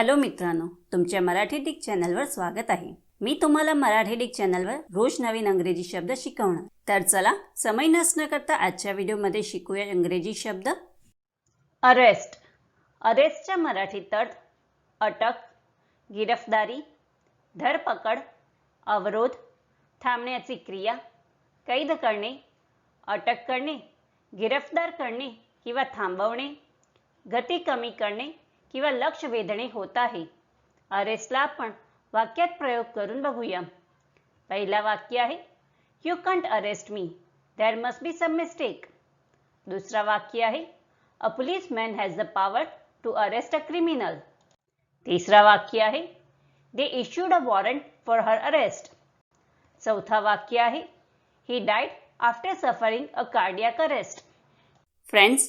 Hello मित्रांनो तुमच्या Marathi Dick चॅनलवर स्वागत आहे. मी तुम्हाला मराठी डिक चॅनलवर रोज नवीन अंग्रेजी शब्द शिकवणार. तर चला समय नसणं करता आजच्या व्हिडिओमध्ये शिकूया इंग्रजी शब्द. अरेस्ट. अरेस्टच्या मराठी तट अटक गिरफ्तारी धरपकड अवरोध थांबण्याची क्रिया कैद करणे अटक करणे गिरफ्तार करणे किंवा थांबवणे गती कमी करणे किंवा लक्ष वेधणे होत आहे. अरेस्टला आपण वाक्यात प्रयोग करून बघूया. पहिला वाक्य आहे you can't arrest me there must be some mistake दुसरा वाक्य आहे a policeman has the power to arrest a criminal तिसरा वाक्य आहे they issued a warrant for her arrest चौथा वाक्य आहे he died after suffering a cardiac arrest friends